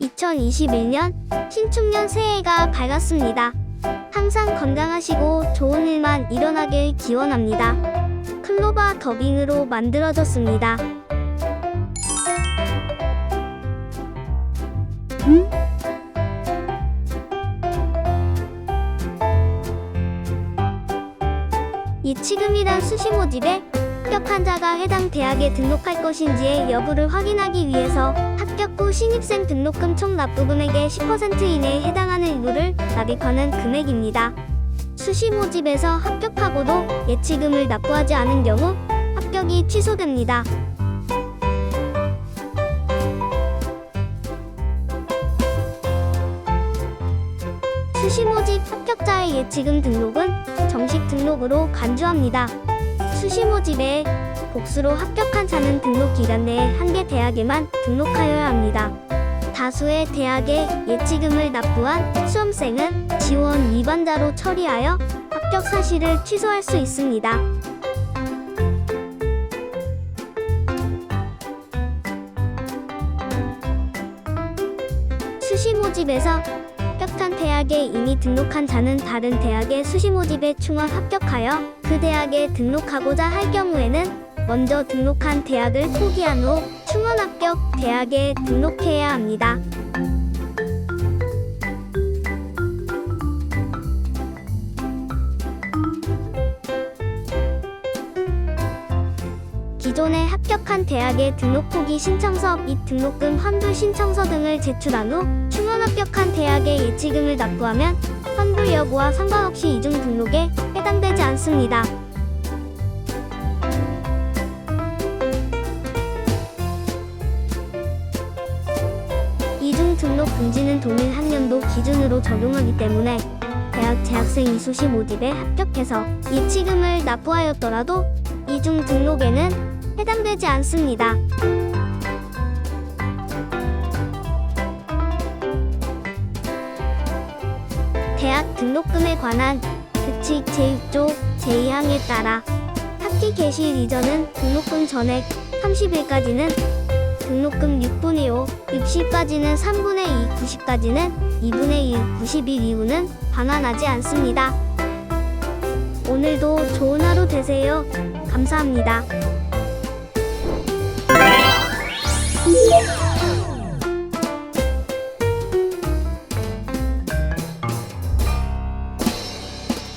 2021년 신축년 새해가 밝았습니다. 항상 건강하시고 좋은 일만 일어나길 기원합니다. 클로바 더빙으로 만들어졌습니다. 이치금이란 수시 모집에 합격한 자가 해당 대학에 등록할 것인지의 여부를 확인하기 위해서 합격 후 신입생 등록금 총 납부 금액의 10% 이내에 해당하는 일부를 납입하는 금액입니다. 수시 모집에서 합격하고도 예치금을 납부하지 않은 경우 합격이 취소됩니다. 수시 모집 합격자의 예치금 등록은 정식 등록으로 간주합니다. 수시 모집에 복수로 합격한 자는 등록 기간 내에 한 개 대학에만 등록하여야 합니다. 다수의 대학에 예치금을 납부한 수험생은 지원 위반자로 처리하여 합격 사실을 취소할 수 있습니다. 수시 모집에서 합격한 대학에 이미 등록한 자는 다른 대학의 수시 모집에 충원 합격하여 그 대학에 등록하고자 할 경우에는 먼저 등록한 대학을 포기한 후 충원 합격 대학에 등록해야 합니다. 기존에 합격한 대학의 등록 포기 신청서 및 등록금 환불 신청서 등을 제출한 후 충원 합격한 대학의 예치금을 납부하면 환불 여부와 상관없이 이중 등록에 해당되지 않습니다. 이중 등록 금지는 동일 학년도 기준으로 적용하기 때문에 대학 재학생 이수시 모집에 합격해서 예치금을 납부하였더라도 이중 등록에는 해당되지 않습니다. 대학 등록금에 관한 규칙 제6조 제2항에 따라 학기 개시 이전은 등록금 전액 30일까지는 등록금 6분의 5, 60까지는 3분의 2, 90까지는 2분의 1, 90일 이후는 반환하지 않습니다. 오늘도 좋은 하루 되세요. 감사합니다.